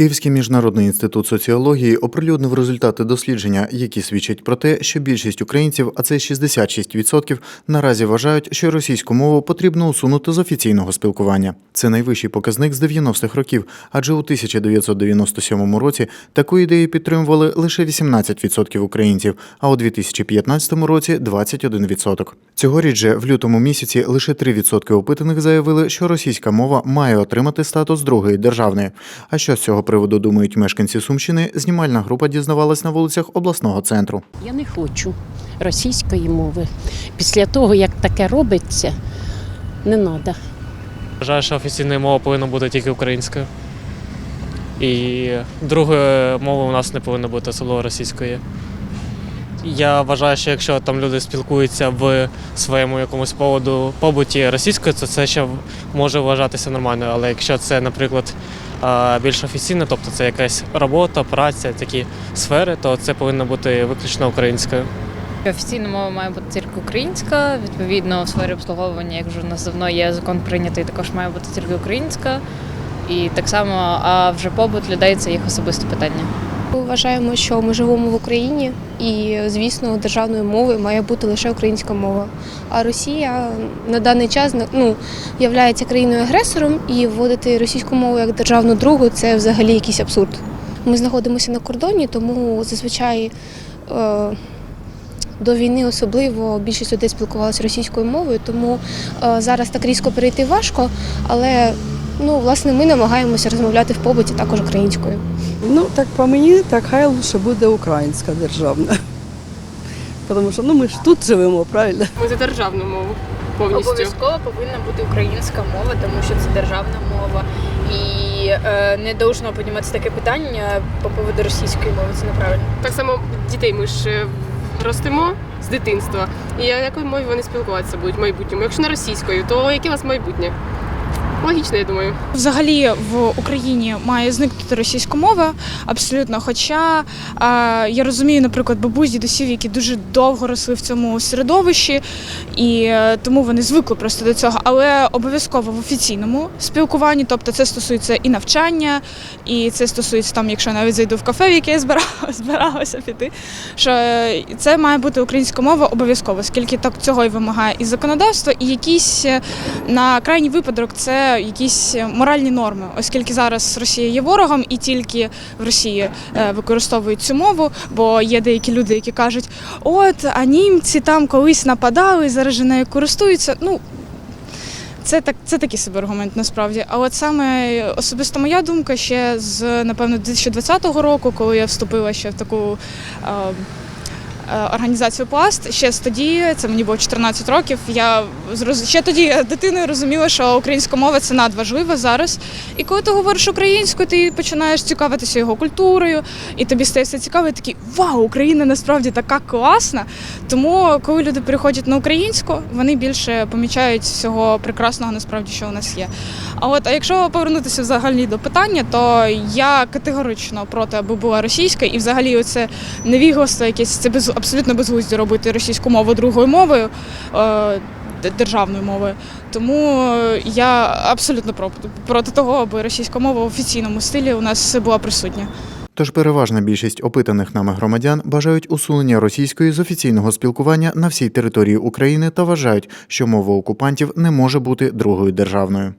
Київський міжнародний інститут соціології оприлюднив результати дослідження, які свідчать про те, що більшість українців, а це 66%, наразі вважають, що російську мову потрібно усунути з офіційного спілкування. Це найвищий показник з 90-х років, адже у 1997 році таку ідею підтримували лише 18% українців, а у 2015 році 21%. Цьогоріч же в лютому місяці лише 3% опитаних заявили, що російська мова має отримати статус другої державної. А що з цього приводу думають мешканці Сумщини? Знімальна група дізнавалась на вулицях обласного центру. Я не хочу російської мови. Після того, як таке робиться, не треба. Вважаю, що офіційною мовою повинна бути тільки українська. І другої мови у нас не повинно бути, особливо російської. Я вважаю, що якщо там люди спілкуються в своєму якомусь поводу побуті російською, то це ще може вважатися нормально. Але якщо це, наприклад, а, більш офіційно, тобто це якась робота, праця, такі сфери, то це повинно бути виключно українською. Офіційна мова має бути тільки українська. Відповідно, у сфері обслуговування, як вже у нас давно є закон прийнятий, також має бути тільки українська. І так само, а вже побут людей це їх особисте питання. Вважаємо, що ми живемо в Україні, і звісно, державною мовою має бути лише українська мова. А Росія на даний час ну, є країною агресором, і вводити російську мову як державну другу це взагалі якийсь абсурд. Ми знаходимося на кордоні, тому зазвичай. Е- до війни особливо більшість людей спілкувалася російською мовою, тому е, зараз так різко перейти важко. Але ну, власне, ми намагаємося розмовляти в побуті також українською. Ну, так по мені, так хай лучше буде українська державна. Тому що ну, ми ж тут живемо, правильно? Ми за державну мову повністю. Обов'язково повинна бути українська мова, тому що це державна мова. І е, не должно підніматися таке питання по поводу російської мови. Це неправильно. Так само дітей ми ж е, ростимо з дитинства. І якою мовою вони спілкуватися будуть в майбутньому? Якщо не російською, то яке у вас майбутнє? Логічно, я думаю. Взагалі в Україні має зникнути російська мова абсолютно. Хоча а, я розумію, наприклад, бабусь, дідусів, які дуже довго росли в цьому середовищі, і е, тому вони звикли просто до цього. Але обов'язково в офіційному спілкуванні, тобто це стосується і навчання, і це стосується там, якщо я навіть зайду в кафе, в яке я збирала- збиралася піти. Що е, це має бути українська мова обов'язково, оскільки так цього і вимагає і законодавство, і якісь е, на крайній випадок це якісь моральні норми, оскільки зараз Росія є ворогом, і тільки в Росії е, використовують цю мову. Бо є деякі люди, які кажуть, от а німці там колись нападали, зараз же нею користуються. Ну це так, це такий собі аргумент насправді. Але от саме особисто моя думка ще з напевно 2020 року, коли я вступила ще в таку. е, Організацію пласт ще тоді, це мені було 14 років. Я ще тоді дитиною розуміла, що українська мова це надважлива зараз. І коли ти говориш українською, ти починаєш цікавитися його культурою, і тобі стає все цікаво, і такий вау, Україна насправді така класна. Тому, коли люди переходять на українську, вони більше помічають всього прекрасного, насправді, що у нас є. А от а якщо повернутися взагалі до питання, то я категорично проти, аби була російська, і взагалі оце невігластво якесь це без абсолютно безглуздя робити російську мову другою мовою. е, Державною мовою, тому я абсолютно проти того, аби російська мова в офіційному стилі у нас була присутня. Тож переважна більшість опитаних нами громадян бажають усунення російської з офіційного спілкування на всій території України та вважають, що мова окупантів не може бути другою державною.